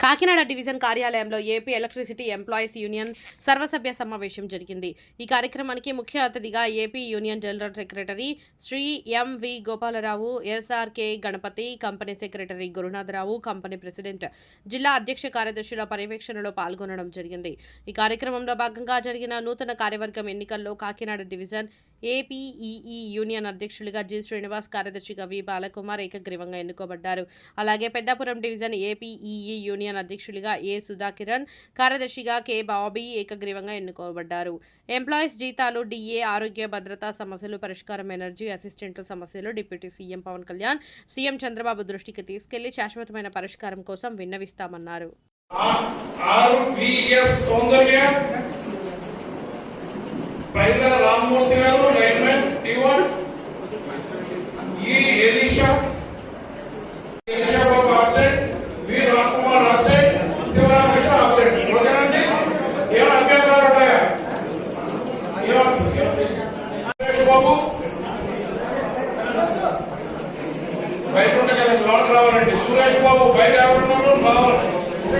Kakinada division కార్యాలయంలో AP electricity employees union సర్వసభ్య సమావేశం జరిగింది. ఈ కార్యక్రమానికి ముఖ్య అతిథిగా AP union general secretary Shri M V Gopalarao S R K Ganapathi company secretary Gurunatharao company president జిల్లా అధ్యక్ష కార్యదర్శుల పర్యవేక్షణలో పాల్గొనడం జరిగింది. ఈ కార్యక్రమంలో భాగంగా జరిగిన నూతన కార్యవర్గం ఎన్నికల్లో కాకినాడ డివిజన్ ఏపీఈఈ యూనియన్ అధ్యక్షులుగా జి శ్రీనివాస్ కార్యదర్శిగా వి బాలకుమార్ ఏకగ్రీవంగా ఎన్నుకోబడ్డారు. అలాగే పెద్దాపురం డివిజన్ ఏపీఈఈ యూనియన్ అధ్యక్షులుగా ఏ సుధాకిరణ్ కార్యదర్శిగా కె బాబీ ఏకగ్రీవంగా ఎన్నుకోబడ్డారు. ఎంప్లాయీస్ జీతాలు డిఏ ఆరోగ్య భద్రతా సమస్యలు పరిష్కారం ఎనర్జీ అసిస్టెంట్ల సమస్యలు deputy CM Pawan Kalyan CM Chandrababu దృష్టికి తీసుకెళ్ళి శాశ్వతమైన పరిష్కారం కోసం విన్నవిస్తామన్నారు. పైల రామ్మూర్తి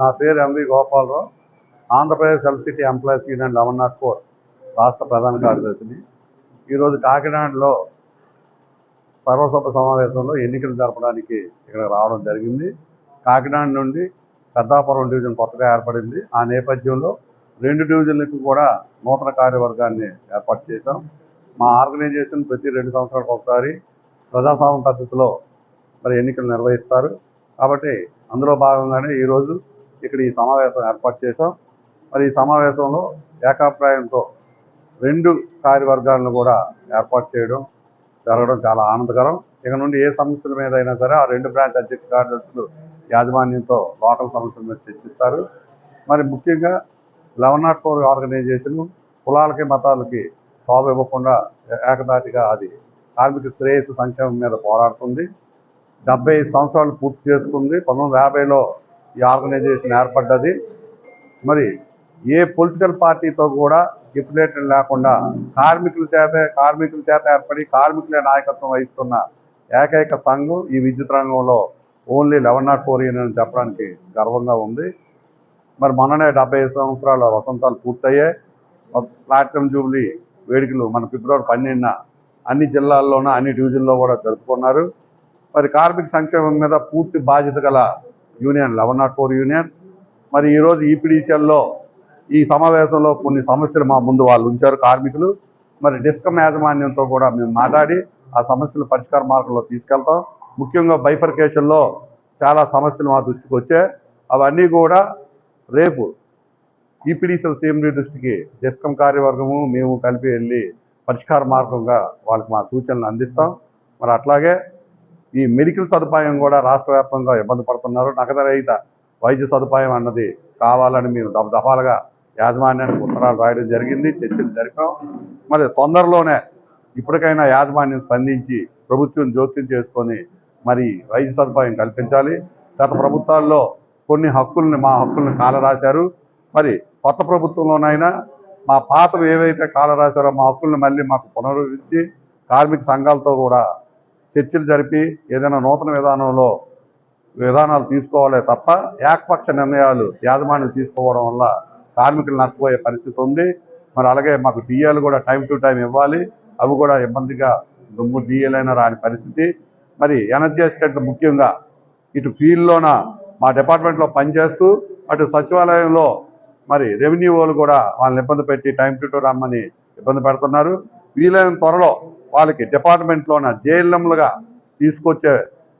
నా పేరు MV Gopalarao. Andhra Pradesh electricity employees union eleven nought four రాష్ట్ర ప్రధాన కార్యదర్శిని. ఈరోజు కాకినాడలో సర్వసభ సమావేశంలో ఎన్నికలు జరపడానికి ఇక్కడ రావడం జరిగింది. కాకినాడ నుండి పెద్దాపురం డివిజన్ కొత్తగా ఏర్పడింది. ఆ నేపథ్యంలో రెండు డివిజన్లకు కూడా నూతన కార్యవర్గాన్ని ఏర్పాటు చేశాం. మా ఆర్గనైజేషన్ ప్రతి రెండు సంవత్సరాలకు ఒకసారి ప్రజాస్వామ్య పద్ధతిలో మరి ఎన్నికలు నిర్వహిస్తారు. కాబట్టి అందులో భాగంగానే ఈరోజు ఇక్కడ ఈ సమావేశం ఏర్పాటు చేశాం. మరి ఈ సమావేశంలో ఏకాభిప్రాయంతో రెండు కార్యవర్గాలను కూడా ఏర్పాటు చేయడం జరగడం చాలా ఆనందకరం. ఇక నుండి ఏ సమస్యల మీద అయినా సరే ఆ రెండు బ్రాంచ్ అధ్యక్ష కార్యదర్శులు యాజమాన్యంతో లోకల్ సమస్యల మీద చర్చిస్తారు. మరి ముఖ్యంగా లెవెన్ నాట్ ఫోర్ ఆర్గనైజేషన్ కులాలకి మతాలకి తావు ఇవ్వకుండా ఏకదాటిగా అది కార్మిక శ్రేయస్సు సంక్షేమం మీద పోరాడుతుంది. డెబ్బై ఐదు సంవత్సరాలు పూర్తి చేసుకుంది. పంతొమ్మిది వందల యాభైలో ఈ ఆర్గనైజేషన్ ఏర్పడ్డది. మరి ఏ పొలిటికల్ పార్టీతో కూడా ఎఫిలేటెడ్ లేకుండా కార్మికుల చేత కార్మికుల చేత ఏర్పడి కార్మికులే నాయకత్వం వహిస్తున్న ఏకైక సంఘం ఈ విద్యుత్ రంగంలో only eleven nought four union అని చెప్పడానికి గర్వంగా ఉంది. మరి మొన్ననే డెబ్బై ఐదు సంవత్సరాల వసంతాలు పూర్తయ్యాయి. ప్లాటినం జూబ్లీ వేడుకలు మన ఫిబ్రవరి పన్నెండున అన్ని జిల్లాల్లోనూ అన్ని డివిజన్లో కూడా జరుపుకున్నారు. మరి కార్మిక సంక్షేమం మీద పూర్తి బాధ్యత గల union eleven nought four union. మరి ఈరోజు ఈపీడీసీఎల్లో ఈ సమావేశంలో కొన్ని సమస్యలు మా ముందు వాళ్ళు ఉంచారు కార్మికులు. మరి డిస్కమ్ యాజమాన్యంతో కూడా మేము మాట్లాడి ఆ సమస్యలు పరిష్కార మార్గంలో తీసుకెళ్తాం. ముఖ్యంగా బైఫర్కేషన్లో చాలా సమస్యలు మా దృష్టికి వచ్చాయి. అవన్నీ కూడా రేపు ఈపీడీసీఎల్ సీఎండీ దృష్టికి డిస్కమ్ కార్యవర్గము మేము కలిపి వెళ్ళి పరిష్కార మార్గంగా వాళ్ళకి మా సూచనలు అందిస్తాం. మరి అట్లాగే ఈ మెడికల్ సదుపాయం కూడా రాష్ట్ర వ్యాప్తంగా ఇబ్బంది పడుతున్నారు. నగదరహిత వైద్య సదుపాయం అన్నది కావాలని మేము దఫ దఫాలుగా యాజమాన్యానికి ఉత్తరాలు రాయడం జరిగింది చర్చలు జరిపాం. మరి తొందరలోనే ఇప్పటికైనా యాజమాన్యం స్పందించి ప్రభుత్వం జోక్యం చేసుకొని మరి వైద్య సదుపాయం కల్పించాలి. గత ప్రభుత్వాల్లో కొన్ని హక్కుల్ని మా హక్కుల్ని కాలరాశారు. మరి కొత్త ప్రభుత్వంలోనైనా మా పాతవి ఏవైతే కాలరాశారో మా హక్కుల్ని మళ్ళీ మాకు పునరుద్ధరించి కార్మిక సంఘాలతో కూడా చర్చలు జరిపి ఏదైనా నూతన విధానంలో విధానాలు తీసుకోవాలే తప్ప ఏకపక్ష నిర్ణయాలు యాజమాన్యం తీసుకోవడం వల్ల కార్మికులు నష్టపోయే పరిస్థితి ఉంది. మరి అలాగే మాకు డిఏలు కూడా టైం టు టైం ఇవ్వాలి. అవి కూడా ఇబ్బందిగా దుమ్ము డిఏలైనా రాని పరిస్థితి. మరి ఎనర్జీ అసిస్టెంట్లు ముఖ్యంగా ఇటు ఫీల్డ్లోన మా డిపార్ట్మెంట్లో పనిచేస్తూ అటు సచివాలయంలో మరి రెవెన్యూ వాళ్ళు కూడా వాళ్ళని ఇబ్బంది పెట్టి టైం టు టూ రమ్మని ఇబ్బంది పెడుతున్నారు. వీలైన త్వరలో వాళ్ళకి డిపార్ట్మెంట్లోన జేఎల్ఎంలుగా తీసుకొచ్చే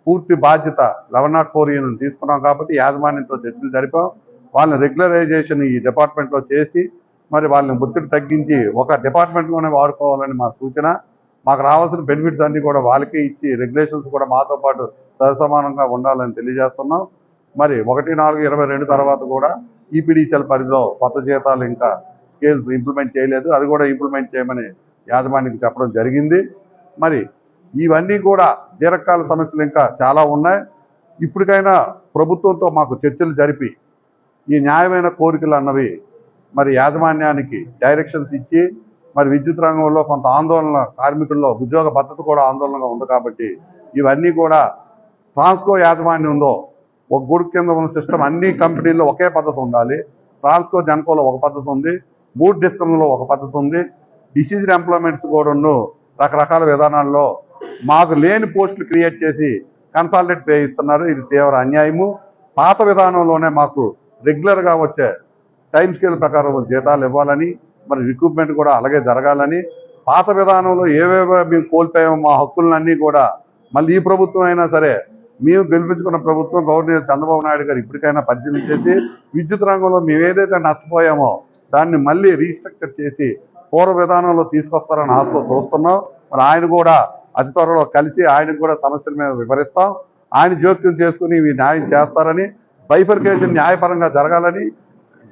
పూర్తి బాధ్యత లెవెన్ నాట్ ఫోర్ తీసుకున్నాం కాబట్టి యాజమాన్యంతో చర్చలు జరిపాం. వాళ్ళని రెగ్యులరైజేషన్ ఈ డిపార్ట్మెంట్లో చేసి మరి వాళ్ళని ఒత్తిడి తగ్గించి ఒక డిపార్ట్మెంట్లోనే వాడుకోవాలని మా సూచన. మాకు రావాల్సిన బెనిఫిట్స్ అన్నీ కూడా వాళ్ళకే ఇచ్చి రెగ్యులేషన్స్ కూడా మాతో పాటు సరిసమానంగా ఉండాలని తెలియజేస్తున్నాం. మరి ఒకటి నాలుగు ఇరవై రెండు తర్వాత కూడా ఈపీడీసీఎల్ పరిధిలో కొత్త జీతాలు ఇంకా స్కేల్స్ ఇంప్లిమెంట్ చేయలేదు. అది కూడా ఇంప్లిమెంట్ చేయమని యాజమాన్యానికి చెప్పడం జరిగింది. మరి ఇవన్నీ కూడా దీర్ఘకాల సమస్యలు ఇంకా చాలా ఉన్నాయి. ఇప్పటికైనా ప్రభుత్వంతో మాకు చర్చలు జరిపి ఈ న్యాయమైన కోరికలు అన్నవి మరి యాజమాన్యానికి డైరెక్షన్స్ ఇచ్చి మరి విద్యుత్ రంగంలో కొంత ఆందోళన కార్మికుల్లో ఉద్యోగ భద్రత కూడా ఆందోళనగా ఉంది కాబట్టి ఇవన్నీ కూడా ట్రాన్స్కో యాజమాన్యం ఉందో ఒక గుడి కింద ఉన్న సిస్టమ్ అన్ని కంపెనీల్లో ఒకే పద్ధతి ఉండాలి. ట్రాన్స్కో జన్కోలో ఒక పద్ధతి ఉంది. మూడు డిస్కంలో ఒక పద్ధతి ఉంది. డిసిజన్ ఎంప్లాయ్మెంట్స్ కూడా రకరకాల విధానాల్లో మాకు లేని పోస్టులు క్రియేట్ చేసి కన్సాలిడేట్ పే ఇస్తున్నారు ఇది తీవ్ర అన్యాయము. పాత విధానంలోనే మాకు రెగ్యులర్గా వచ్చే టైం స్కేల్ ప్రకారం జీతాలు ఇవ్వాలని మరి రిక్రూట్మెంట్ కూడా అలాగే జరగాలని పాత విధానంలో ఏవేవో మేము కోల్పోయామో మా హక్కులన్నీ కూడా మళ్ళీ ఈ ప్రభుత్వం అయినా సరే మేము గెలిపించుకున్న ప్రభుత్వం గవర్నర్ చంద్రబాబు నాయుడు గారు ఇప్పటికైనా పరిశీలించేసి విద్యుత్ రంగంలో మేము ఏదైతే నష్టపోయామో దాన్ని మళ్ళీ రీస్ట్రక్చర్ చేసి పూర్వ విధానంలో తీసుకొస్తారని ఆశతో చూస్తున్నాం. మరి ఆయన కూడా అతి త్వరలో కలిసి ఆయనకు కూడా సమస్యల మీద వివరిస్తాం. ఆయన జోక్యం చేసుకుని ఇవి న్యాయం చేస్తారని బైఫర్కేషన్ న్యాయపరంగా జరగాలని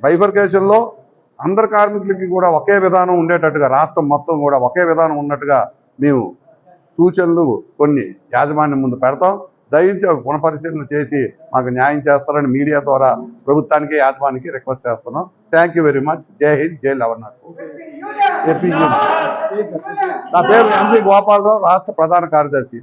బైఫర్కేషన్లో అందరు కార్మికులకి కూడా ఒకే విధానం ఉండేటట్టుగా రాష్ట్రం మొత్తం కూడా ఒకే విధానం ఉన్నట్టుగా మేము సూచనలు కొన్ని యాజమాన్యం ముందు పెడతాం. దయించి అవి పునఃపరిశీలన చేసి మాకు న్యాయం చేస్తారని మీడియా ద్వారా ప్రభుత్వానికి యాజమానికి రిక్వెస్ట్ చేస్తున్నాం. థ్యాంక్ యూ వెరీ మచ్ జై హింద్ జై లవన్నాథ్. నా పేరు ఎంపీ గోపాలరావు రాష్ట్ర ప్రధాన కార్యదర్శి.